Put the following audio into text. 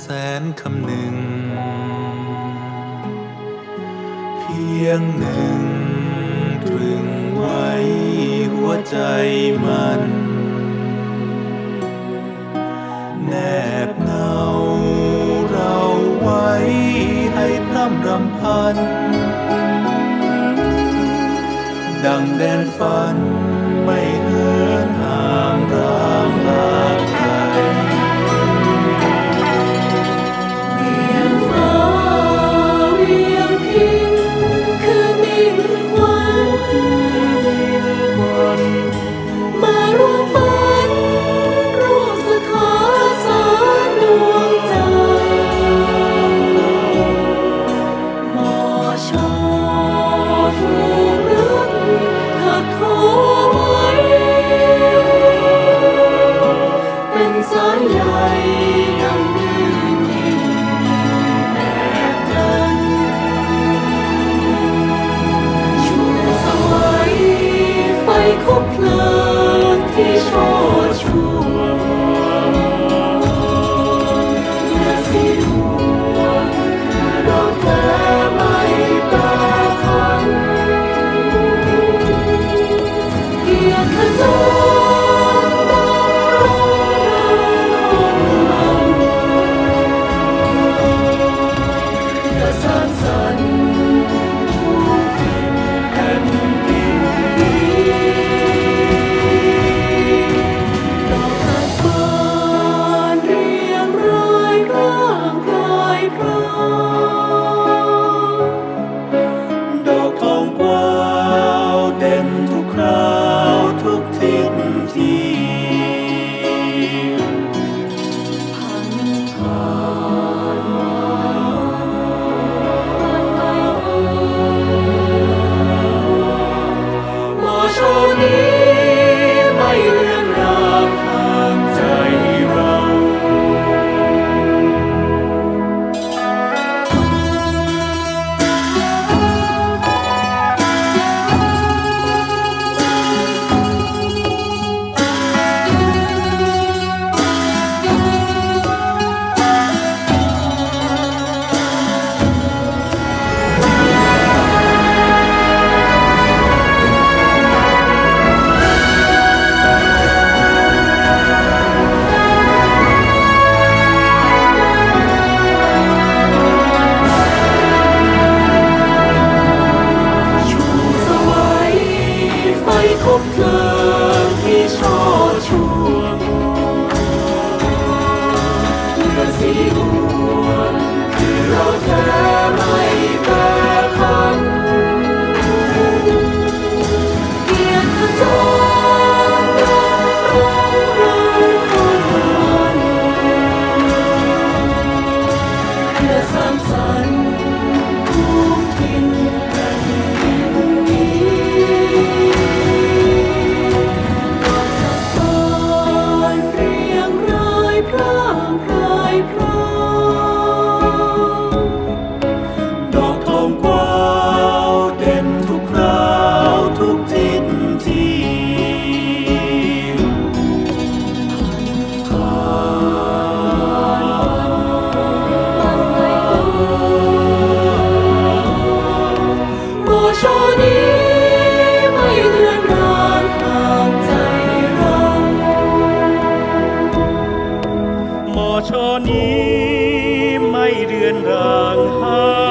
แสนคำหนึ่ง เพียงหนึ่งตรึงไว้หัวใจมัน แนบเนาเราไว้ให้พร่ำรำพัน ดังแดนฝัน you. ชอนี้ไม่เรือนรางหา